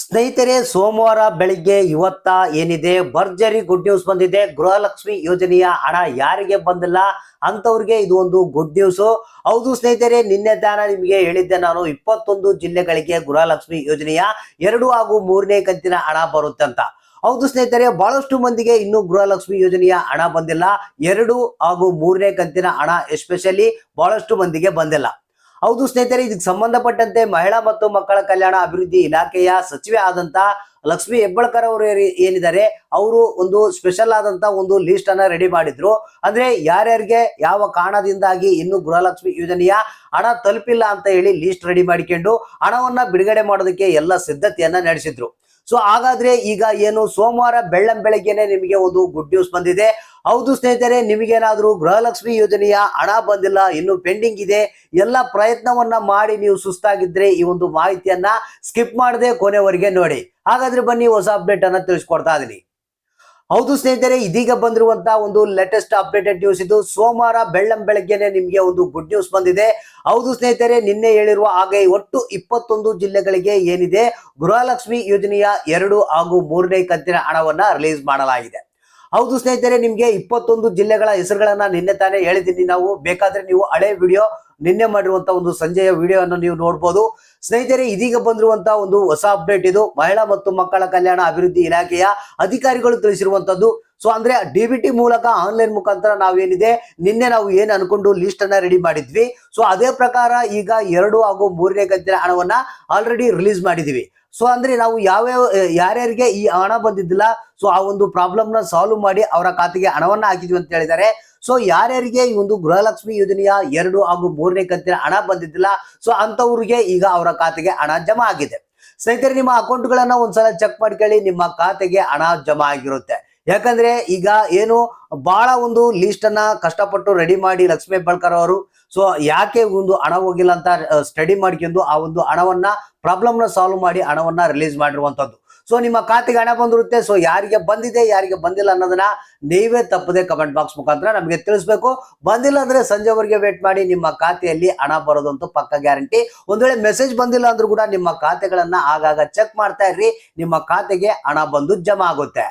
ಸ್ನೇಹಿತರೆ, ಸೋಮವಾರ ಬೆಳಿಗ್ಗೆ ಇವತ್ತ ಏನಿದೆ? ಭರ್ಜರಿ ಗುಡ್ ನ್ಯೂಸ್ ಬಂದಿದೆ. ಗೃಹಲಕ್ಷ್ಮಿ ಯೋಜನೆಯ ಹಣ ಯಾರಿಗೆ ಬಂದಿಲ್ಲ ಅಂತವ್ರಿಗೆ ಇದು ಒಂದು ಗುಡ್ ನ್ಯೂಸ್ ಹೌದು ಸ್ನೇಹಿತರೆ, ನಿನ್ನೆ ತಾನ ನಿಮಗೆ ಹೇಳಿದ್ದೆ ನಾನು, ಇಪ್ಪತ್ತೊಂದು ಜಿಲ್ಲೆಗಳಿಗೆ ಗೃಹಲಕ್ಷ್ಮಿ ಯೋಜನೆಯ ಎರಡು ಹಾಗೂ ಮೂರನೇ ಕಂತಿನ ಹಣ ಬರುತ್ತೆ ಅಂತ. ಹೌದು ಸ್ನೇಹಿತರೆ, ಬಹಳಷ್ಟು ಮಂದಿಗೆ ಇನ್ನು ಗೃಹಲಕ್ಷ್ಮಿ ಯೋಜನೆಯ ಹಣ ಬಂದಿಲ್ಲ. ಎರಡು ಹಾಗೂ ಮೂರನೇ ಕಂತಿನ ಹಣ ಎಸ್ಪೆಷಲಿ ಬಹಳಷ್ಟು ಮಂದಿಗೆ ಬಂದಿಲ್ಲ. ಹೌದು ಸ್ನೇಹಿತರೆ, ಇದಕ್ಕೆ ಸಂಬಂಧಪಟ್ಟಂತೆ ಮಹಿಳಾ ಮತ್ತು ಮಕ್ಕಳ ಕಲ್ಯಾಣ ಅಭಿವೃದ್ಧಿ ಇಲಾಖೆಯ ಸಚಿವೆ ಆದಂತ ಲಕ್ಷ್ಮಿ ಹೆಬ್ಬಳ್ಕರ್ ಅವರು ಏನಿದ್ದಾರೆ, ಅವರು ಒಂದು ಸ್ಪೆಷಲ್ ಆದಂತ ಒಂದು ಲಿಸ್ಟ್ ಅನ್ನ ರೆಡಿ ಮಾಡಿದ್ರು. ಅಂದ್ರೆ ಯಾರ್ಯಾರಿಗೆ ಯಾವ ಕಾರಣದಿಂದಾಗಿ ಇನ್ನು ಗೃಹಲಕ್ಷ್ಮಿ ಯೋಜನೆಯ ಹಣ ತಲುಪಿಲ್ಲ ಅಂತ ಹೇಳಿ ಲಿಸ್ಟ್ ರೆಡಿ ಮಾಡಿಕೊಂಡು ಹಣವನ್ನ ಬಿಡುಗಡೆ ಮಾಡೋದಕ್ಕೆ ಎಲ್ಲ ಸಿದ್ಧತೆಯನ್ನ ನಡೆಸಿದ್ರು. ಸೊ ಹಾಗಾದ್ರೆ ಈಗ ಏನು ಸೋಮವಾರ ಬೆಳ್ಳಂ ಬೆಳಗ್ಗೆನೆ ನಿಮಗೆ ಒಂದು ಗುಡ್ ನ್ಯೂಸ್ ಬಂದಿದೆ. ಹೌದು ಸ್ನೇಹಿತರೆ, ನಿಮಗೇನಾದ್ರೂ ಗೃಹಲಕ್ಷ್ಮಿ ಯೋಜನೆಯ ಹಣ ಬಂದಿಲ್ಲ, ಇನ್ನು ಪೆಂಡಿಂಗ್ ಇದೆ, ಎಲ್ಲ ಪ್ರಯತ್ನವನ್ನ ಮಾಡಿ ನೀವು ಸುಸ್ತಾಗಿದ್ರೆ ಈ ಒಂದು ಮಾಹಿತಿಯನ್ನ ಸ್ಕಿಪ್ ಮಾಡದೆ ಕೊನೆವರೆಗೆ ನೋಡಿ. ಹಾಗಾದ್ರೆ ಬನ್ನಿ, ಹೊಸ ಅಪ್ಡೇಟ್ ಅನ್ನ ತಿಳಿಸ್ಕೊಡ್ತಾ ಇದೀನಿ. ಹೌದು ಸ್ನೇಹಿತರೆ, ಇದೀಗ ಬಂದಿರುವಂತಹ ಒಂದು ಲೇಟೆಸ್ಟ್ ಅಪ್ಡೇಟೆಡ್ ನ್ಯೂಸ್ ಇದು. ಸೋಮವಾರ ಬೆಳ್ಳಂ ಬೆಳಗ್ಗೆನೆ ನಿಮ್ಗೆ ಒಂದು ಗುಡ್ ನ್ಯೂಸ್ ಬಂದಿದೆ. ಹೌದು ಸ್ನೇಹಿತರೆ, ನಿನ್ನೆ ಹೇಳಿರುವ ಹಾಗೆ ಒಟ್ಟು ಇಪ್ಪತ್ತೊಂದು ಜಿಲ್ಲೆಗಳಿಗೆ ಏನಿದೆ, ಗೃಹಲಕ್ಷ್ಮಿ ಯೋಜನೆಯ ಎರಡು ಹಾಗೂ ಮೂರನೇ ಕಂತಿನ ಹಣವನ್ನ ರಿಲೀಸ್ ಮಾಡಲಾಗಿದೆ. ಹೌದು ಸ್ನೇಹಿತರೆ, ನಿಮ್ಗೆ ಇಪ್ಪತ್ತೊಂದು ಜಿಲ್ಲೆಗಳ ಹೆಸರುಗಳನ್ನ ನಿನ್ನೆ ತಾನೇ ಹೇಳಿದ್ದೀನಿ. ನಾವು ಬೇಕಾದ್ರೆ ನೀವು ಹಳೆ ವಿಡಿಯೋ ನಿನ್ನೆ ಮಾಡಿರುವಂತ ಒಂದು ಸಂಜೆಯ ವಿಡಿಯೋ ಅನ್ನು ನೀವು ನೋಡ್ಬೋದು. ಸ್ನೇಹಿತರೆ, ಇದೀಗ ಬಂದಿರುವಂತಹ ಒಂದು ಹೊಸ ಅಪ್ಡೇಟ್ ಇದು. ಮಹಿಳಾ ಮತ್ತು ಮಕ್ಕಳ ಕಲ್ಯಾಣ ಅಭಿವೃದ್ಧಿ ಇಲಾಖೆಯ ಅಧಿಕಾರಿಗಳು ತಿಳಿಸಿರುವಂತದ್ದು. ಸೊ ಅಂದ್ರೆ ಡಿ ಬಿ ಟಿ ಮೂಲಕ ಆನ್ಲೈನ್ ಮುಖಾಂತರ ನಾವೇನಿದೆ, ನಿನ್ನೆ ನಾವು ಏನ್ ಅನ್ಕೊಂಡು ಲಿಸ್ಟ್ ಅನ್ನ ರೆಡಿ ಮಾಡಿದ್ವಿ. ಸೊ ಅದೇ ಪ್ರಕಾರ ಈಗ ಎರಡು ಹಾಗೂ ಮೂರನೇ ಕಂತಿನ ಹಣವನ್ನ ಆಲ್ರೆಡಿ ರಿಲೀಸ್ ಮಾಡಿದೀವಿ ಸೊ ಅಂದ್ರೆ ನಾವು ಯಾವ್ಯಾವ ಯಾರ್ಯಾರಿಗೆ ಈ ಹಣ ಬಂದಿದ್ದಿಲ್ಲ ಸೊ ಆ ಒಂದು ಪ್ರಾಬ್ಲಮ್ನ ಸಾಲ್ವ್ ಮಾಡಿ ಅವರ ಖಾತೆಗೆ ಹಣವನ್ನ ಹಾಕಿದ್ವಿ ಅಂತ ಹೇಳಿದ್ದಾರೆ. ಸೊ ಯಾರ್ಯಾರಿಗೆ ಈ ಒಂದು ಗೃಹಲಕ್ಷ್ಮಿ ಯೋಜನೆಯ ಎರಡು ಹಾಗೂ ಮೂರನೇ ಕಂತಿನ ಹಣ ಬಂದಿದ್ದಿಲ್ಲ ಸೊ ಅಂತವ್ರಿಗೆ ಈಗ ಅವರ ಖಾತೆಗೆ ಹಣ ಜಮಾ ಆಗಿದೆ. ಸ್ನೇಹಿತರೆ, ನಿಮ್ಮ ಅಕೌಂಟ್ಗಳನ್ನ ಒಂದ್ಸಲ ಚೆಕ್ ಮಾಡ್ಕೊಳ್ಳಿ ನಿಮ್ಮ ಖಾತೆಗೆ ಹಣ ಜಮಾ ಆಗಿರುತ್ತೆ. ಯಾಕಂದ್ರೆ ಈಗ ಏನು ಬಹಳ ಒಂದು ಲೀಸ್ಟ್ ಅನ್ನ ಕಷ್ಟಪಟ್ಟು ರೆಡಿ ಮಾಡಿ ಲಕ್ಷ್ಮೀ ಹೆಬ್ಬಾಳ್ಕರ್ ಅವರು ಸೊ ಯಾಕೆ ಒಂದು ಹಣ ಹೋಗಿಲ್ಲ ಅಂತ ಸ್ಟಡಿ ಮಾಡ್ಕೊಂಡು ಆ ಒಂದು ಹಣವನ್ನ ಪ್ರಾಬ್ಲಮ್ನ ಸಾಲ್ವ್ ಮಾಡಿ ಹಣವನ್ನ ರಿಲೀಸ್ ಮಾಡಿರುವಂತದ್ದು. ಸೊ ನಿಮ್ಮ ಖಾತೆಗೆ ಹಣ ಬಂದಿರುತ್ತೆ ಸೊ ಯಾರಿಗೆ ಬಂದಿದೆ, ಯಾರಿಗೆ ಬಂದಿಲ್ಲ ಅನ್ನೋದನ್ನ ನೀವೇ ತಪ್ಪದೆ ಕಮೆಂಟ್ ಬಾಕ್ಸ್ ಮುಖಾಂತರ ನಮಗೆ ತಿಳಿಸ್ಬೇಕು. ಬಂದಿಲ್ಲ ಅಂದ್ರೆ ಸಂಜೆವರೆಗೆ ವೇಟ್ ಮಾಡಿ ನಿಮ್ಮ ಖಾತೆಯಲ್ಲಿ ಹಣ ಬರೋದಂತೂ ಪಕ್ಕ ಗ್ಯಾರಂಟಿ ಒಂದ್ ವೇಳೆ ಮೆಸೇಜ್ ಬಂದಿಲ್ಲ ಅಂದ್ರೂ ಕೂಡ ನಿಮ್ಮ ಖಾತೆಗಳನ್ನ ಆಗಾಗ ಚೆಕ್ ಮಾಡ್ತಾ ಇರ್ರಿ, ನಿಮ್ಮ ಖಾತೆಗೆ ಹಣ ಬಂದು ಜಮಾ ಆಗುತ್ತೆ.